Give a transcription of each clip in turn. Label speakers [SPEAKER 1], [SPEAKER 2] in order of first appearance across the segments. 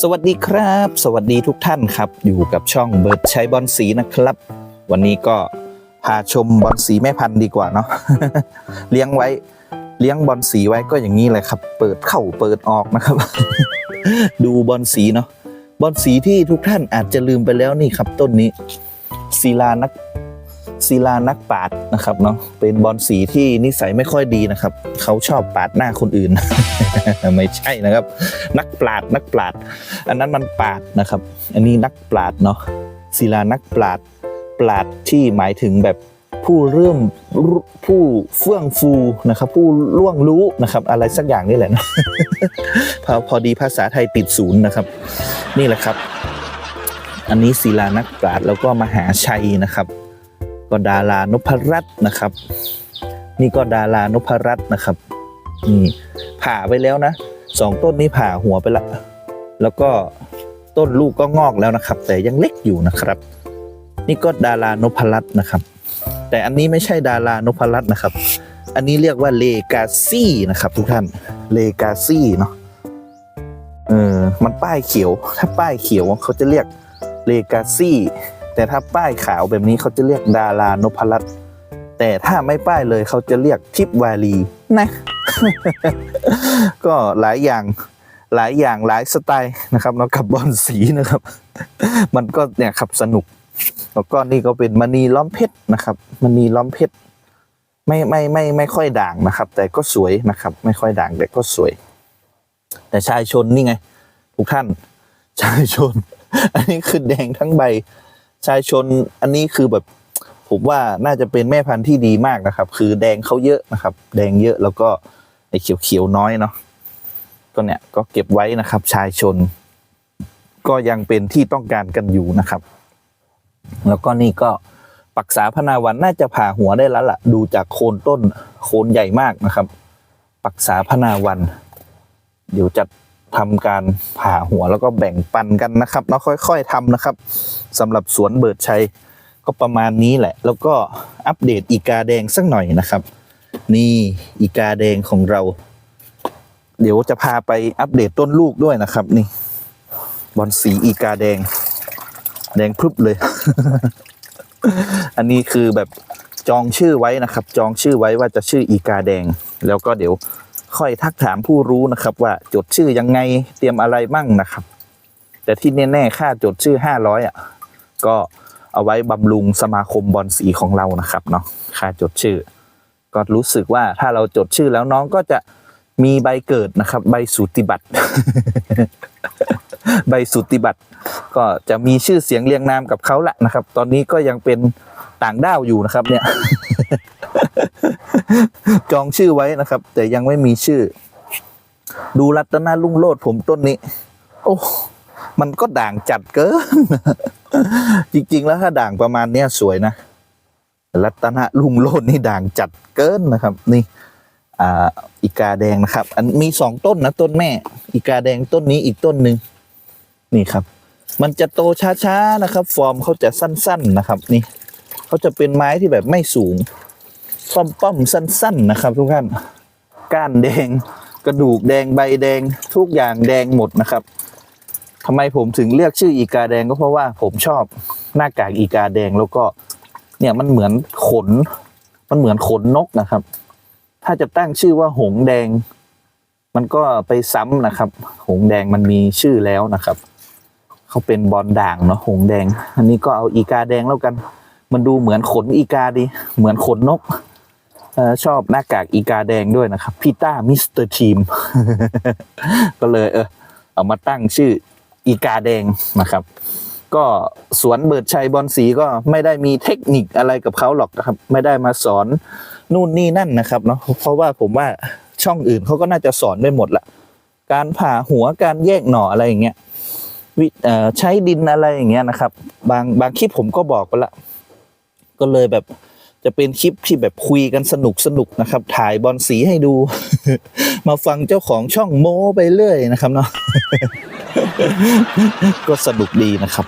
[SPEAKER 1] สวัสดีครับ สวัสดีทุกท่านครับ อยู่กับช่องเบิร์ดใชัยบอลสีนะครับ วันนี้ก็พาชมบอลสีแม่พันธุ์ดีกว่าเนาะเลี้ยงไว้เลี้ยงบอลสีไว้ก็อย่างนี้เลยครับ เปิดเข้าเปิดออกนะครับ ดูบอลสีเนาะบอลสีที่ทุกท่านอาจจะลืมไปแล้วนี่ครับ ต้นนี้ศิลานัก ศิลานักปาดนะครับเนาะเป็นบอลสีที่นิสัยไม่ค่อยดีนะครับ เขาชอบปาดหน้าคนอื่น ไม่ใช่นะครับ นักปาดนักปาด อันนั้นมันปาดนะครับ อันนี้นักปาดเนาะศิลานักปาดปาดที่หมายถึงแบบผู้เริ่มผู้เฟื่องฟูนะครับ ผู้ล่วงรู้นะครับ อะไรสักอย่างนี่แหละนะพอพอดีภาษาไทยติดศูนย์นะครับ นี่แหละครับ อันนี้ศิลานักปราดแล้วก็มหาชัยนะครับ ก็ดารานพรัตน์นะครับ นี่ก็ดารานพรัตน์นะครับนี่ผ่าไปแล้วนะสองต้นนี้ผ่าหัวไปละแล้วก็ต้นลูกก็งอกแล้วนะครับ แต่ยังเล็กอยู่นะครับ นี่ก็ดารานพรัตน์นะครับ แต่อันนี้ไม่ใช่ดารานพรัตน์นะครับ อันนี้เรียกว่าเลกาซี่นะครับ ทุกท่านเลกาซี่เนาะเออมันป้ายเขียว ถ้าป้ายเขียวเขาจะเรียกเลกาซี่ แต่ถ้าป้ายขาวแบบนี้เขาจะเรียกดารานพรัตน์แต่ถ้าไม่ป้ายเลยเขาจะเรียกทิปวาลีนะก็หลายอย่างหลายอย่างหลายสไตล์นะครับแล้วกับบอลสีนะครับ มันก็เนี่ยครับสนุก แล้วก็นี่ก็เป็นมณีล้อมเพชรนะครับมณีล้อมเพชรไม่ไม่ไม่ไม่ค่อยด่างนะครับ แต่ก็สวยนะครับ ไม่ค่อยด่างแต่ก็สวย แต่ชายชนนี่ไงทุกท่าน ชายชน อันนี้คือแดงทั้งใบ ชายชนอันนี้คือแบบผมว่าน่าจะเป็นแม่พันธุ์ที่ดีมากนะครับ คือแดงเขาเยอะนะครับ แดงเยอะแล้วก็ไอ้เขียวๆน้อยเนาะก็เนี่ยก็เก็บไว้นะครับ ชายชน ก็ยังเป็นที่ต้องการกันอยู่นะครับ แล้วก็นี่ก็ปักษาพนาวันน่าจะผ่าหัวได้แล้วล่ะ ดูจากโคนต้นโคนใหญ่มากนะครับ ปักษาพนาวัน เดี๋ยวจะ ทำการผ่าหัวแล้วก็แบ่งปันกันนะครับแล้วค่อย ๆทำนะครับสำหรับสวนเบิดชัยก็ประมาณนี้แหละ แล้วก็อัปเดตอีกาแดงสักหน่อยนะครับ นี่อีกาแดงของเรา เดี๋ยวจะพาไปอัปเดตต้นลูกด้วยนะครับ นี่ บอลสีอีกาแดง แดงพรึบเลย อันนี้คือแบบจองชื่อไว้นะครับ จองชื่อไว้ว่าจะชื่ออีกาแดง แล้วก็เดี๋ยว ค่อยทักถามผู้รู้นะครับว่าจดชื่อยังไงเตรียมอะไรมั่งนะครับ แต่ที่แน่ๆค่าจดชื่อห้าร้อยอะก็เอาไว้บำรุงสมาคมบอลสีของเรานะครับเนาะค่าจดชื่อ ก็รู้สึกว่าถ้าเราจดชื่อแล้วน้องก็จะมีใบเกิดนะครับ ใบสูติบัตร ใบสูติบัตร ก็จะมีชื่อเสียงเรียงนามกับเขาแหละนะครับ ตอนนี้ก็ยังเป็นต่างด้าวอยู่นะครับเนี่ย จองชื่อไว้นะครับ แต่ยังไม่มีชื่อ ดูรัตนาลุ่งโลดผมต้นนี้ โอ้มันก็ด่างจัดเกิน จริง ๆ แล้วถ้าด่างประมาณเนี้ยสวยนะ รัตนะลุ่งโลดนี่ด่างจัดเกินนะครับ นี่อ่าอีกาแดงนะครับ อันมีสองต้นนะต้นแม่ อีกาแดงต้นนี้อีกต้นหนึ่งนี่ครับ มันจะโตช้าๆนะครับ ฟอร์มเขาจะสั้น ๆนะครับ นี่เขาจะเป็นไม้ที่แบบไม่สูง ป้อมๆสั้น ๆ นะครับ ทุกท่านก้านแดง กระดูกแดงใบแดงทุกอย่างแดงหมดนะครับทำไมผมถึงเรียกชื่ออีกาแดงก็เพราะว่าผมชอบหน้ากากอีกาแดงแล้วก็เนี่ยมันเหมือนขน มันเหมือนขนนกนะครับ ถ้าจะตั้งชื่อว่าหงแดง มันก็ไปซ้ำนะครับ หงแดงมันมีชื่อแล้วนะครับเขาเป็นบอลด่างเนาะหงแดง อันนี้ก็เอาอีกาแดงแล้วกัน มันดูเหมือนขนอีกาดี เหมือนขนนก ชอบหน้ากากอีกาแดงด้วยนะครับพี่ต้ามิสเตอร์ทีมก็เลยเออเอามาตั้งชื่ออีกาแดงนะครับ ก็สวนเบิดชัยบอลสีก็ไม่ได้มีเทคนิคอะไรกับเขาหรอกนะครับ ไม่ได้มาสอนนู่นนี่นั่นนะครับเนาะเพราะว่าผมว่าช่องอื่นเขาก็น่าจะสอนไปหมดละการผ่าหัวการแยกหน่ออะไรอย่างเงี้ยวิอ่อใช้ดินอะไรอย่างเงี้ยนะครับ บางบางคลิปผมก็บอกไปละก็เลยแบบ จะเป็นคลิปที่แบบคุยกันสนุกสนุกนะครับ ถ่ายบอลสีให้ดู มาฟังเจ้าของช่องโม้ไปเรื่อยนะครับเนาะก็สนุกดีนะครับ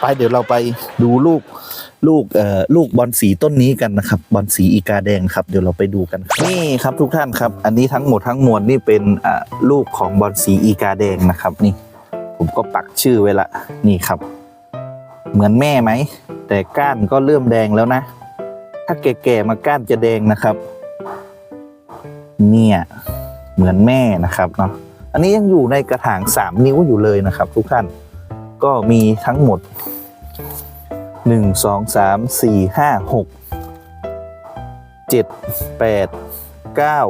[SPEAKER 1] ไปเดี๋ยวเราไปดูลูกลูกเอ่อลูกบอลสีต้นนี้กันนะครับ บอลสีอีกาแดงครับ เดี๋ยวเราไปดูกันนี่ครับทุกท่านครับ อันนี้ทั้งหมดทั้งมวลนี่เป็นอ่าลูกของบอลสีอีกาแดงนะครับ นี่ ผมก็ปักชื่อไว้ละนี่ครับ เหมือนแม่ไหมแต่ก้านก็เริ่มแดงแล้วนะ ถ้าแก่ๆมาก้านจะแดงนะครับ เนี่ยเหมือนแม่นะครับเนาะอันนี้ยังอยู่ในกระถางสามนิ้วอยู่เลยนะครับ ทุกท่านก็มีทั้งหมดหนึ่งสองสามสี่ห้าหกเจ็ดแปดเก้า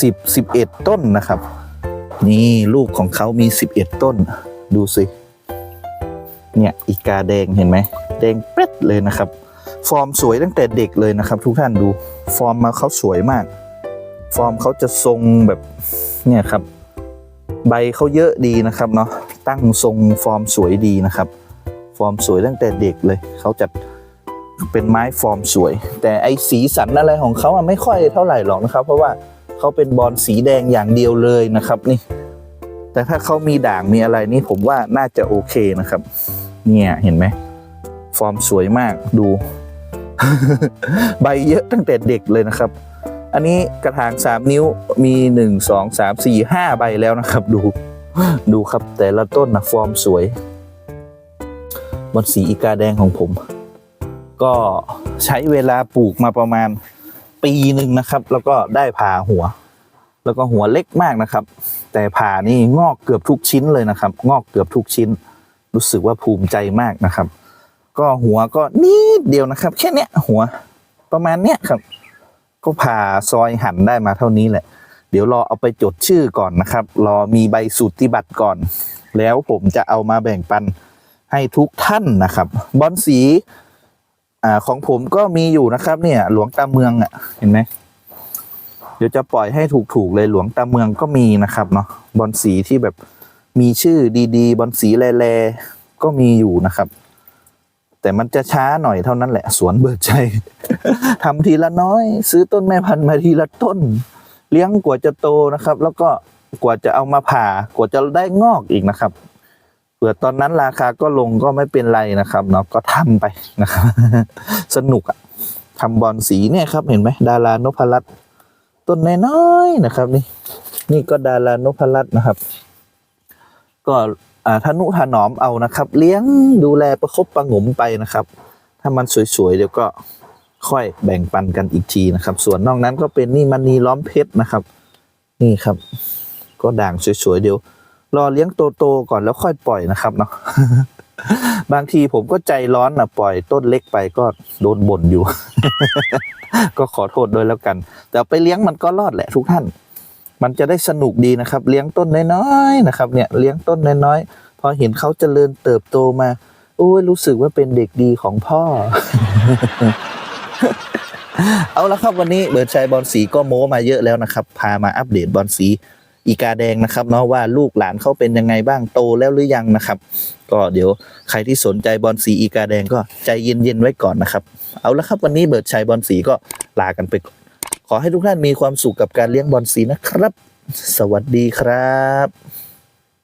[SPEAKER 1] สิบสิบเอ็ดต้นนะครับ นี่ลูกของเขามีสิบเอ็ดต้น ดูสิ เนี่ยอีกาแดงเห็นไหม แดงเป๊ดเลยนะครับ ฟอร์มสวยตั้งแต่เด็กเลยนะครับ ทุกท่านดูฟอร์มมาเขาสวยมาก ฟอร์มเขาจะทรงแบบเนี่ยครับ ใบเขาเยอะดีนะครับเนาะตั้งทรงฟอร์มสวยดีนะครับ ฟอร์มสวยตั้งแต่เด็กเลยเขาจะเป็นไม้ฟอร์มสวย แต่ไอสีสันอะไรของเขาอะไม่ค่อยเท่าไหร่หรอกนะครับ เพราะว่าเขาเป็นบอลสีแดงอย่างเดียวเลยนะครับนี่ แต่ถ้าเขามีด่างมีอะไรนี่ผมว่าน่าจะโอเคนะครับ เนี่ยเห็นไหมฟอร์มสวยมากดู ใบเยอะตั้งแต่เด็กเลยนะครับ อันนี้กระถาง 3 นิ้วมี 1 2 3 4 5 ใบแล้วนะครับ ดูดูครับแต่ละต้นนะฟอร์มสวยบนสีอีกาแดงของผม ก็ใช้เวลาปลูกมาประมาณปีหนึ่งนะครับ แล้วก็ได้ผ่าหัว แล้วก็หัวเล็กมากนะครับ แต่ผ่านี่งอกเกือบทุกชิ้นเลยนะครับ งอกเกือบทุกชิ้น รู้สึกว่าภูมิใจมากนะครับ ก็หัวก็นิดเดียวนะครับ แค่เนี้ยหัวประมาณเนี้ยครับ ก็ผ่าซอยหั่นได้มาเท่านี้แหละ เดี๋ยวรอเอาไปจดชื่อก่อนนะครับ รอมีใบสูติบัตรก่อน แล้วผมจะเอามาแบ่งปันให้ทุกท่านนะครับ บอลสีอ่าของผมก็มีอยู่นะครับ เนี่ย หลวงตาเมืองอะเห็นไหมเดี๋ยวจะปล่อยให้ถูกๆเลยหลวงตาเมืองก็มีนะครับเนาะบอลสีที่แบบมีชื่อดีๆ บอลสีแลๆก็มีอยู่นะครับ แต่มันจะช้าหน่อยเท่านั้นแหละ สวนเบิดใจทำทีละน้อย ซื้อต้นแม่พันธุ์มาทีละต้น เลี้ยงกว่าจะโตนะครับ แล้วก็กว่าจะเอามาผ่ากว่าจะได้งอกอีกนะครับเผื่อตอนนั้นราคาก็ลงก็ไม่เป็นไรนะครับเนาะก็ทำไปนะครับสนุกอะทำบอลสีเนี่ยครับเห็นไหมดารานพรัตน์ต้นน้อยๆนะครับ นี่ นี่ก็ดารานพรัตน์นะครับ ก็ ทนุถนอมเอานะครับ เลี้ยงดูแลประคบประงมไปนะครับ ถ้ามันสวยๆเดี๋ยวก็ค่อยแบ่งปันกันอีกทีนะครับ ส่วนนอกนั้นก็เป็นนี่มันนีล้อมเพชรนะครับ นี่ครับ ก็ด่างสวยๆเดี๋ยว รอเลี้ยงโตๆก่อนแล้วค่อยปล่อยนะครับเนาะบางทีผมก็ใจร้อนนะปล่อยต้นเล็กไปก็โดนบ่นอยู่ ก็ขอโทษด้วยแล้วกัน แต่ไปเลี้ยงมันก็รอดแหละทุกท่าน มันจะได้สนุกดีนะครับ เลี้ยงต้นน้อยๆนะครับเนี่ยเลี้ยงต้นน้อยๆพอเห็นเขาเจริญเติบโตมาโอ้ยรู้สึกว่าเป็นเด็กดีของพ่อ เอาละครับวันนี้เบิร์ดชัยบอลสีก็โม้มาเยอะแล้วนะครับ พามาอัปเดตบอลสีอีกาแดงนะครับเนาะว่าลูกหลานเขาเป็นยังไงบ้างโตแล้วหรือยังนะครับ ก็เดี๋ยวใครที่สนใจบอลสีอีกาแดงก็ใจเย็นๆไว้ก่อนนะครับ เอาละครับวันนี้เบิร์ดชัยบอลสีก็ลากันไปก่อน ขอให้ทุกท่านมีความสุขกับการเลี้ยงบอลสีนะครับ สวัสดีครับ